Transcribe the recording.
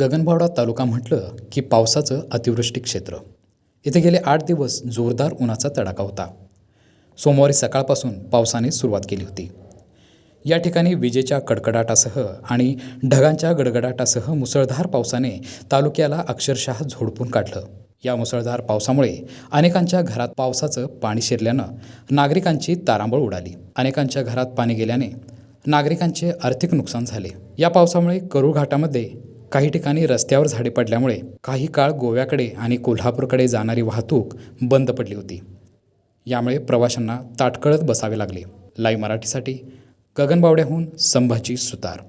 गगनबावडा तालुका म्हटलं की पावसाचं अतिवृष्टी क्षेत्र. इथे गेले आठ दिवस जोरदार उन्हाचा तडाखा होता. सोमवारी सकाळपासून पावसाने सुरुवात केली होती. या ठिकाणी विजेच्या कडकडाटासह आणि ढगांच्या गडगडाटासह मुसळधार पावसाने तालुक्याला अक्षरशः झोडपून काढलं. या मुसळधार पावसामुळे अनेकांच्या घरात पावसाचं पाणी शिरल्यानं नागरिकांची तारांबळ उडाली. अनेकांच्या घरात पाणी गेल्याने नागरिकांचे आर्थिक नुकसान झाले. या पावसामुळे करूळ घाटामध्ये काही ठिकाणी रस्त्यावर झाडे पडल्यामुळे काही काळ गोव्याकडे आणि कोल्हापूरकडे जाणारी वाहतूक बंद पडली होती. यामुळे प्रवाशांना ताटकळत बसावे लागले. लाईव्ह मराठीसाठी गगनबावड्याहून संभाजी सुतार.